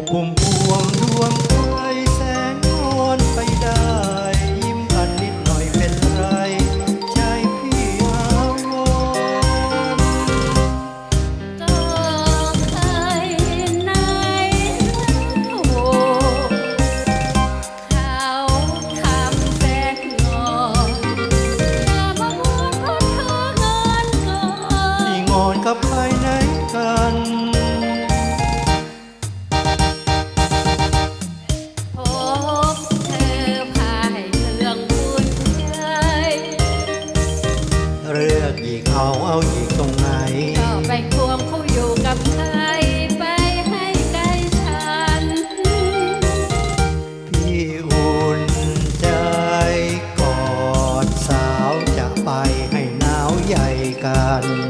kukumbua. อีกตรงไหน ก็ไปควงเขาอยู่กับใครไปให้ใกล้ฉัน พี่อุ่นใจกอดสาวจะไปให้หนาวใหญ่กัน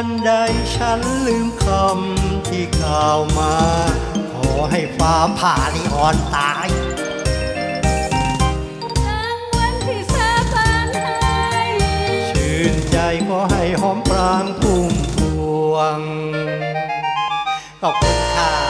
วันใดฉันลืมคำที่กล่าวมา ขอให้ฟ้าผ่าลิอ่อนตาย กลางวันที่สบานให้ชื่นใจขอให้หอมปรางพุ่มพวง ขอบคุณค่ะ